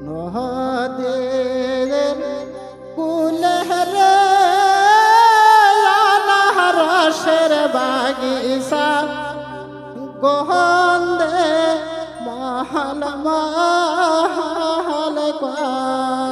মহাদেব কুলহর লালহর শের বাগিসা গোহন্দে মহল মহল কর